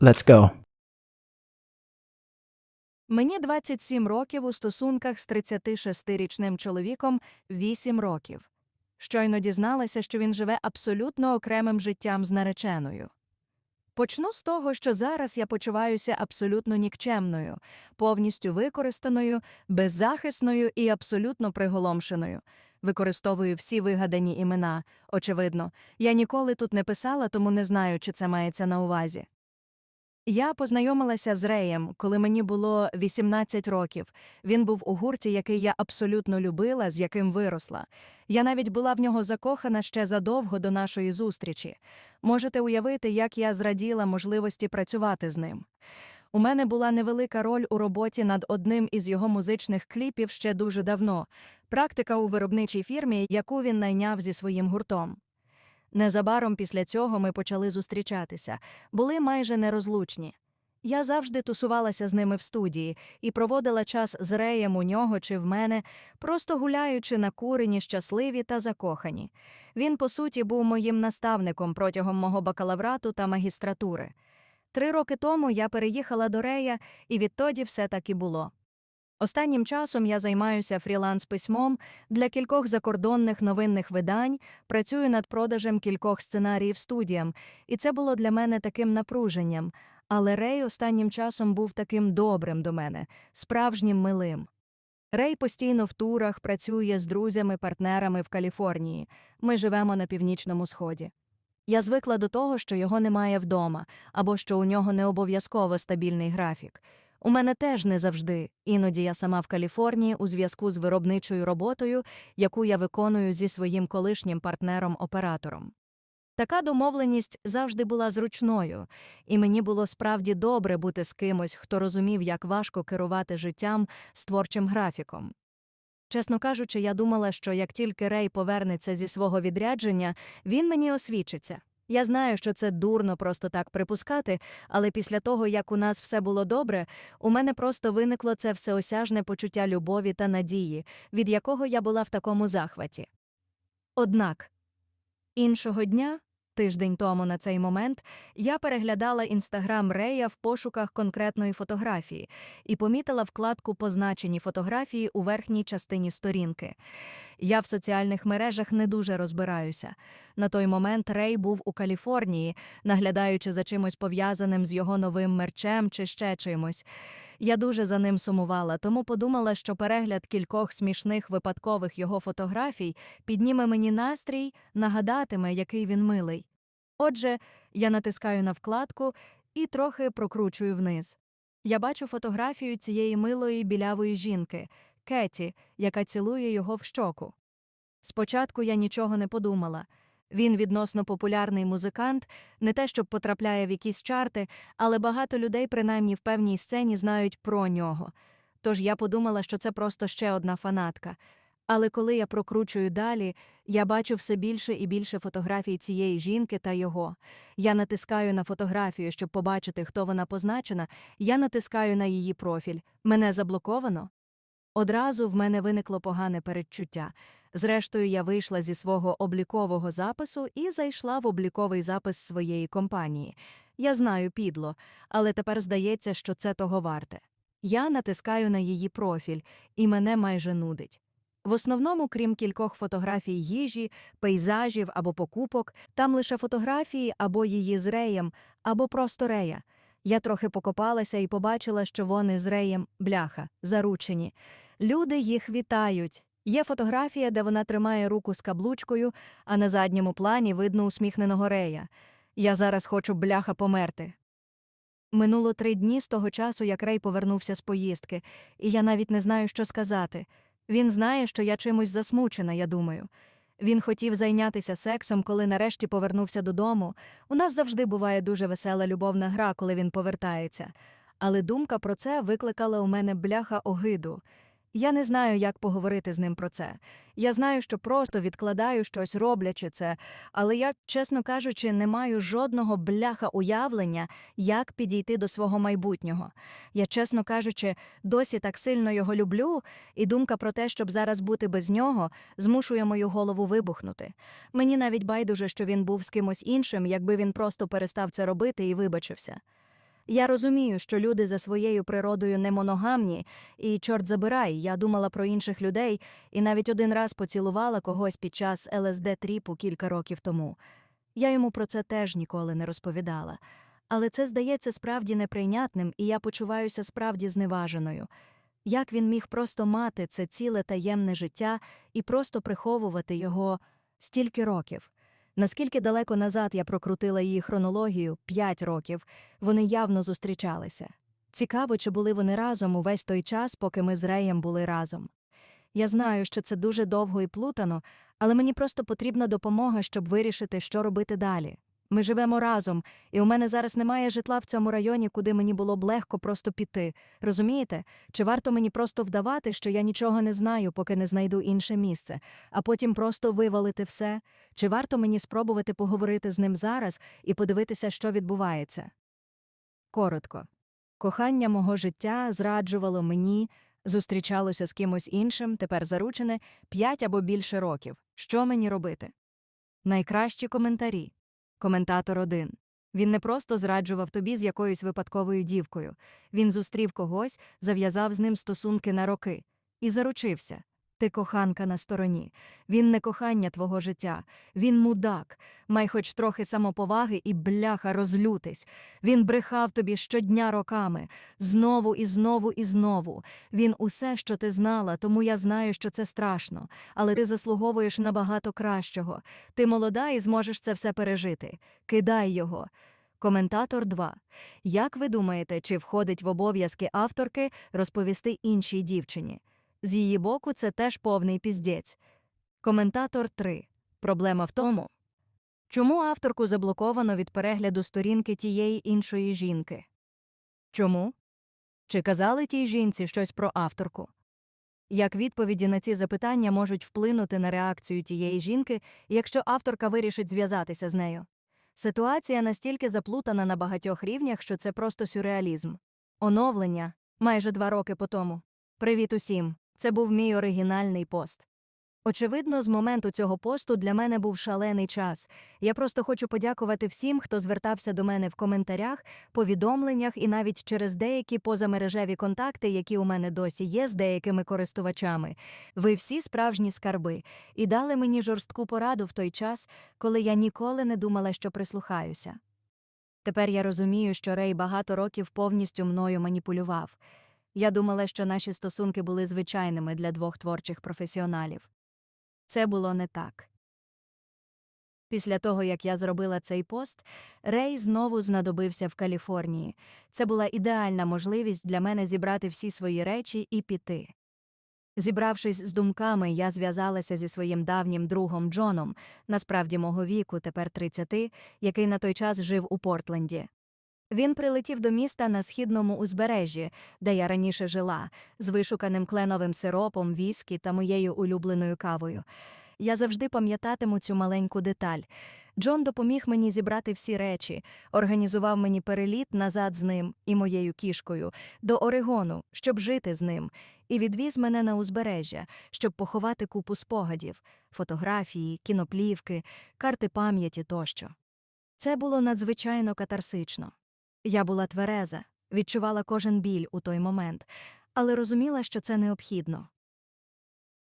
Let's go. Мені 27 років у стосунках з 36-річним чоловіком 8 років. Щойно дізналася, що він живе абсолютно окремим життям з нареченою. Почну з того, що зараз я почуваюся абсолютно нікчемною, повністю використаною, беззахисною і абсолютно приголомшеною. Використовую всі вигадані імена. Очевидно, я ніколи тут не писала, тому не знаю, чи це мається на увазі. Я познайомилася з Реєм, коли мені було 18 років. Він був у гурті, який я абсолютно любила, з яким виросла. Я навіть була в нього закохана ще задовго до нашої зустрічі. Можете уявити, як я зраділа можливості працювати з ним. У мене була невелика роль у роботі над одним із його музичних кліпів ще дуже давно. Практика у виробничій фірмі, яку він найняв зі своїм гуртом. Незабаром після цього ми почали зустрічатися, були майже нерозлучні. Я завжди тусувалася з ними в студії і проводила час з реєм у нього чи в мене, просто гуляючи накурені, щасливі та закохані. Він, по суті, був моїм наставником протягом мого бакалаврату та магістратури. Три роки тому я переїхала до Рея, і відтоді все так і було. Останнім часом я займаюся фріланс-письмом для кількох закордонних новинних видань, працюю над продажем кількох сценаріїв студіям, і це було для мене таким напруженням. Але Рей останнім часом був таким добрим до мене, справжнім милим. Рей постійно в турах працює з друзями-партнерами в Каліфорнії. Ми живемо на північному сході. Я звикла до того, що його немає вдома, або що у нього не обов'язково стабільний графік. У мене теж не завжди. Іноді я сама в Каліфорнії у зв'язку з виробничою роботою, яку я виконую зі своїм колишнім партнером-оператором. Така домовленість завжди була зручною, і мені було справді добре бути з кимось, хто розумів, як важко керувати життям з творчим графіком. Чесно кажучи, я думала, що як тільки Рей повернеться зі свого відрядження, він мені освічиться. Я знаю, що це дурно просто так припускати, але після того, як у нас все було добре, у мене просто виникло це всеосяжне почуття любові та надії, від якого я була в такому захваті. Однак іншого дня, тиждень тому на цей момент, я переглядала інстаграм Рея в пошуках конкретної фотографії і помітила вкладку позначені фотографії у верхній частині сторінки. Я в соціальних мережах не дуже розбираюся. На той момент Рей був у Каліфорнії, наглядаючи за чимось пов'язаним з його новим мерчем чи ще чимось. Я дуже за ним сумувала, тому подумала, що перегляд кількох смішних випадкових його фотографій підніме мені настрій, нагадатиме, який він милий. Отже, я натискаю на вкладку і трохи прокручую вниз. Я бачу фотографію цієї милої білявої жінки, Кеті, яка цілує його в щоку. Спочатку я нічого не подумала. Він відносно популярний музикант, не те, щоб потрапляє в якісь чарти, але багато людей, принаймні в певній сцені, знають про нього. Тож я подумала, що це просто ще одна фанатка. Але коли я прокручую далі, я бачу все більше і більше фотографій цієї жінки та його. Я натискаю на фотографію, щоб побачити, хто вона позначена, я натискаю на її профіль. Мене заблоковано. Одразу в мене виникло погане передчуття. Зрештою, я вийшла зі свого облікового запису і зайшла в обліковий запис своєї компанії. Я знаю підло, але тепер здається, що це того варте. Я натискаю на її профіль, і мене майже нудить. В основному, крім кількох фотографій їжі, пейзажів або покупок, там лише фотографії або її з реєм, або просто рея. Я трохи покопалася і побачила, що вони з реєм бляха, заручені. Люди їх вітають. Є фотографія, де вона тримає руку з каблучкою, а на задньому плані видно усміхненого рея. Я зараз хочу бляха померти. Минуло три дні з того часу, як Рей повернувся з поїздки, і я навіть не знаю, що сказати. Він знає, що я чимось засмучена, я думаю. Він хотів зайнятися сексом, коли нарешті повернувся додому. У нас завжди буває дуже весела любовна гра, коли він повертається. Але думка про це викликала у мене бляха огиду. Я не знаю, як поговорити з ним про це. Я знаю, що просто відкладаю щось, роблячи це, але я, чесно кажучи, не маю жодного бляха уявлення, як підійти до свого майбутнього. Я, чесно кажучи, досі так сильно його люблю, і думка про те, щоб зараз бути без нього, змушує мою голову вибухнути. Мені навіть байдуже, що він був з кимось іншим, якби він просто перестав це робити і вибачився. Я розумію, що люди за своєю природою не моногамні, і чорт забирай, я думала про інших людей і навіть один раз поцілувала когось під час ЛСД тріпу кілька років тому. Я йому про це теж ніколи не розповідала. Але це здається справді неприйнятним, і я почуваюся справді зневаженою. Як він міг просто мати це ціле таємне життя і просто приховувати його стільки років? Наскільки далеко назад я прокрутила її хронологію п'ять років, вони явно зустрічалися. Цікаво, чи були вони разом увесь той час, поки ми з Реєм були разом. Я знаю, що це дуже довго і плутано, але мені просто потрібна допомога, щоб вирішити, що робити далі. Ми живемо разом, і у мене зараз немає житла в цьому районі, куди мені було б легко просто піти. Розумієте? Чи варто мені просто вдавати, що я нічого не знаю, поки не знайду інше місце, а потім просто вивалити все? Чи варто мені спробувати поговорити з ним зараз і подивитися, що відбувається? Коротко. Кохання мого життя зраджувало мені, зустрічалося з кимось іншим, тепер заручене, п'ять або більше років. Що мені робити? Найкращі коментарі. Коментатор 1. Він не просто зраджував тобі з якоюсь випадковою дівкою. Він зустрів когось, зав'язав з ним стосунки на роки. І заручився. Ти коханка на стороні. Він не кохання твого життя. Він мудак. Май хоч трохи самоповаги і бляха розлютись. Він брехав тобі щодня роками. Знову і знову і знову. Він усе, що ти знала, тому я знаю, що це страшно. Але ти заслуговуєш набагато кращого. Ти молода і зможеш це все пережити. Кидай його. Коментатор 2. Як ви думаєте, чи входить в обов'язки авторки розповісти іншій дівчині? З її боку, це теж повний піздець. Коментатор 3. Проблема в тому, чому авторку заблоковано від перегляду сторінки тієї іншої жінки? Чому? Чи казали тій жінці щось про авторку? Як відповіді на ці запитання можуть вплинути на реакцію тієї жінки, якщо авторка вирішить зв'язатися з нею? Ситуація настільки заплутана на багатьох рівнях, що це просто сюрреалізм. Оновлення майже два роки по тому. Привіт усім! Це був мій оригінальний пост. Очевидно, з моменту цього посту для мене був шалений час. Я просто хочу подякувати всім, хто звертався до мене в коментарях, повідомленнях і навіть через деякі позамережеві контакти, які у мене досі є з деякими користувачами. Ви всі справжні скарби і дали мені жорстку пораду в той час, коли я ніколи не думала, що прислухаюся. Тепер я розумію, що Рей багато років повністю мною маніпулював. Я думала, що наші стосунки були звичайними для двох творчих професіоналів. Це було не так. Після того, як я зробила цей пост, Рей знову знадобився в Каліфорнії. Це була ідеальна можливість для мене зібрати всі свої речі і піти. Зібравшись з думками, я зв'язалася зі своїм давнім другом Джоном, насправді мого віку, тепер 30, який на той час жив у Портленді. Він прилетів до міста на східному узбережжі, де я раніше жила, з вишуканим кленовим сиропом, віскі та моєю улюбленою кавою. Я завжди пам'ятатиму цю маленьку деталь. Джон допоміг мені зібрати всі речі, організував мені переліт назад з ним і моєю кішкою до Орегону, щоб жити з ним, і відвіз мене на узбережжя, щоб поховати купу спогадів, фотографії, кіноплівки, карти пам'яті тощо. Це було надзвичайно катарсично. Я була твереза, відчувала кожен біль у той момент, але розуміла, що це необхідно.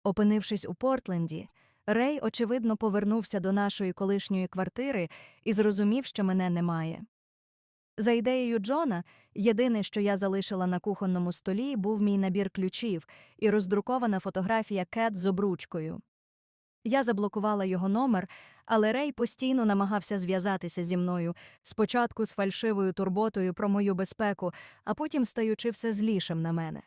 Опинившись у Портленді, Рей, очевидно, повернувся до нашої колишньої квартири і зрозумів, що мене немає. За ідеєю Джона, єдине, що я залишила на кухонному столі, був мій набір ключів і роздрукована фотографія Кет з обручкою. Я заблокувала його номер, але Рей постійно намагався зв'язатися зі мною, спочатку з фальшивою турботою про мою безпеку, а потім стаючи все злішим на мене.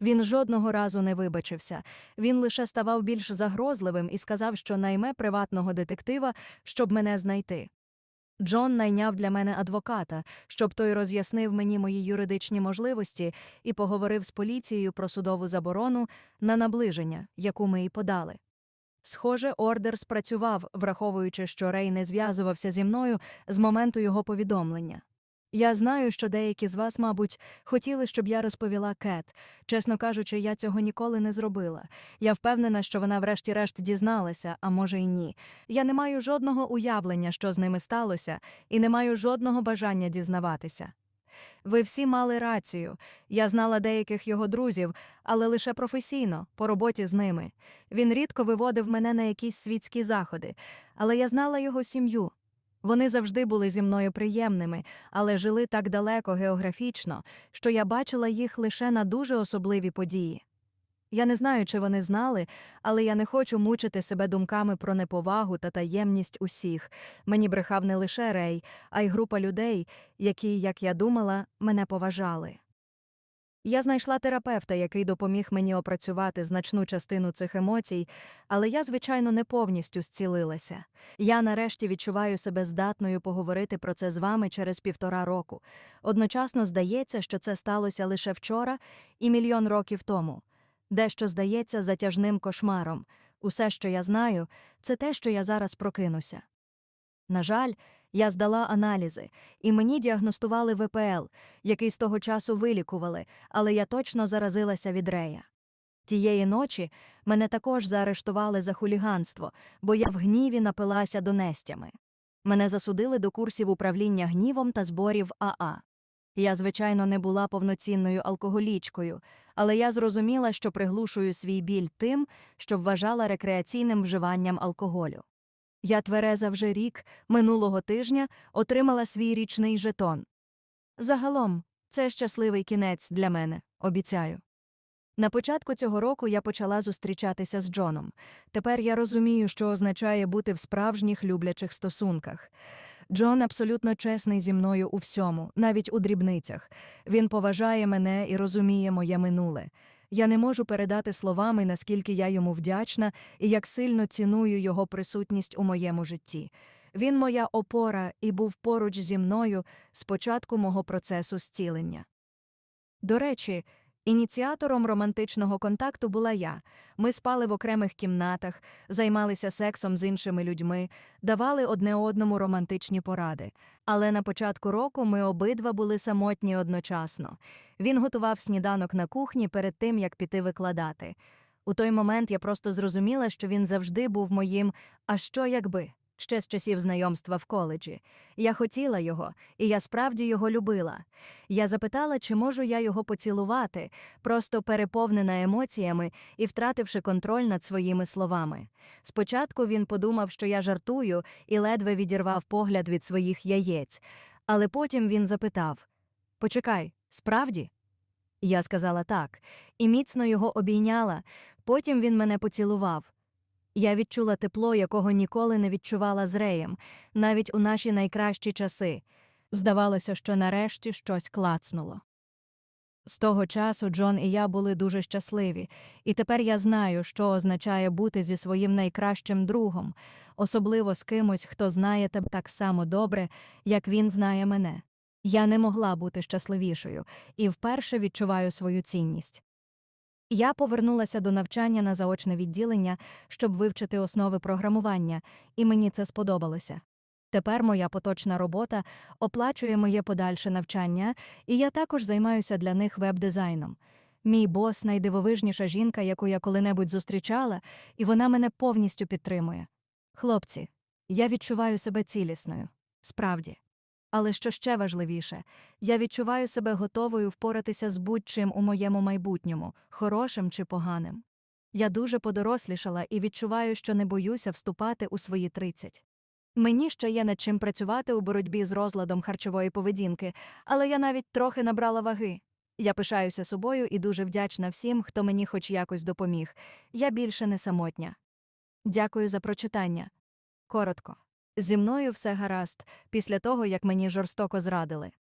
Він жодного разу не вибачився, він лише ставав більш загрозливим і сказав, що найме приватного детектива, щоб мене знайти. Джон найняв для мене адвоката, щоб той роз'яснив мені мої юридичні можливості і поговорив з поліцією про судову заборону на наближення, яку ми й подали. Схоже, ордер спрацював, враховуючи, що Рей не зв'язувався зі мною з моменту його повідомлення. Я знаю, що деякі з вас, мабуть, хотіли, щоб я розповіла Кет. Чесно кажучи, я цього ніколи не зробила. Я впевнена, що вона врешті-решт дізналася, а може й ні. Я не маю жодного уявлення, що з ними сталося, і не маю жодного бажання дізнаватися. Ви всі мали рацію. Я знала деяких його друзів, але лише професійно, по роботі з ними. Він рідко виводив мене на якісь світські заходи, але я знала його сім'ю. Вони завжди були зі мною приємними, але жили так далеко географічно, що я бачила їх лише на дуже особливі події. Я не знаю, чи вони знали, але я не хочу мучити себе думками про неповагу та таємність усіх. Мені брехав не лише Рей, а й група людей, які, як я думала, мене поважали. Я знайшла терапевта, який допоміг мені опрацювати значну частину цих емоцій, але я, звичайно, не повністю зцілилася. Я нарешті відчуваю себе здатною поговорити про це з вами через півтора року. Одночасно здається, що це сталося лише вчора і мільйон років тому. Дещо здається затяжним кошмаром. Усе, що я знаю, це те, що я зараз прокинуся. На жаль, я здала аналізи, і мені діагностували ВПЛ, який з того часу вилікували, але я точно заразилася від рея. Тієї ночі мене також заарештували за хуліганство, бо я в гніві напилася донестями. Мене засудили до курсів управління гнівом та зборів АА. Я, звичайно, не була повноцінною алкоголічкою, але я зрозуміла, що приглушую свій біль тим, що вважала рекреаційним вживанням алкоголю. Я твереза вже рік, минулого тижня, отримала свій річний жетон. Загалом, це щасливий кінець для мене, обіцяю. На початку цього року я почала зустрічатися з Джоном. Тепер я розумію, що означає бути в справжніх люблячих стосунках. Джон абсолютно чесний зі мною у всьому, навіть у дрібницях. Він поважає мене і розуміє моє минуле. Я не можу передати словами, наскільки я йому вдячна і як сильно ціную його присутність у моєму житті. Він моя опора і був поруч зі мною з початку мого процесу зцілення. До речі, ініціатором романтичного контакту була я. Ми спали в окремих кімнатах, займалися сексом з іншими людьми, давали одне одному романтичні поради. Але на початку року ми обидва були самотні одночасно. Він готував сніданок на кухні перед тим, як піти викладати. У той момент я просто зрозуміла, що він завжди був моїм «а що якби?» Ще з часів знайомства в коледжі. Я хотіла його, і я справді його любила. Я запитала, чи можу я його поцілувати, просто переповнена емоціями і втративши контроль над своїми словами. Спочатку він подумав, що я жартую, і ледве відірвав погляд від своїх яєць, але потім він запитав Почекай, справді? Я сказала так, і міцно його обійняла. Потім він мене поцілував. Я відчула тепло, якого ніколи не відчувала з Реєм, навіть у наші найкращі часи. Здавалося, що нарешті щось клацнуло. З того часу Джон і я були дуже щасливі, і тепер я знаю, що означає бути зі своїм найкращим другом, особливо з кимось, хто знає тебе так само добре, як він знає мене. Я не могла бути щасливішою і вперше відчуваю свою цінність. Я повернулася до навчання на заочне відділення, щоб вивчити основи програмування, і мені це сподобалося. Тепер моя поточна робота оплачує моє подальше навчання, і я також займаюся для них веб-дизайном. Мій бос найдивовижніша жінка, яку я коли-небудь зустрічала, і вона мене повністю підтримує. Хлопці, я відчуваю себе цілісною. Справді. Але що ще важливіше, я відчуваю себе готовою впоратися з будь-чим у моєму майбутньому, хорошим чи поганим. Я дуже подорослішала і відчуваю, що не боюся вступати у свої 30. Мені ще є над чим працювати у боротьбі з розладом харчової поведінки, але я навіть трохи набрала ваги. Я пишаюся собою і дуже вдячна всім, хто мені хоч якось допоміг. Я більше не самотня. Дякую за прочитання. Коротко. Зі мною все гаразд, після того, як мені жорстоко зрадили.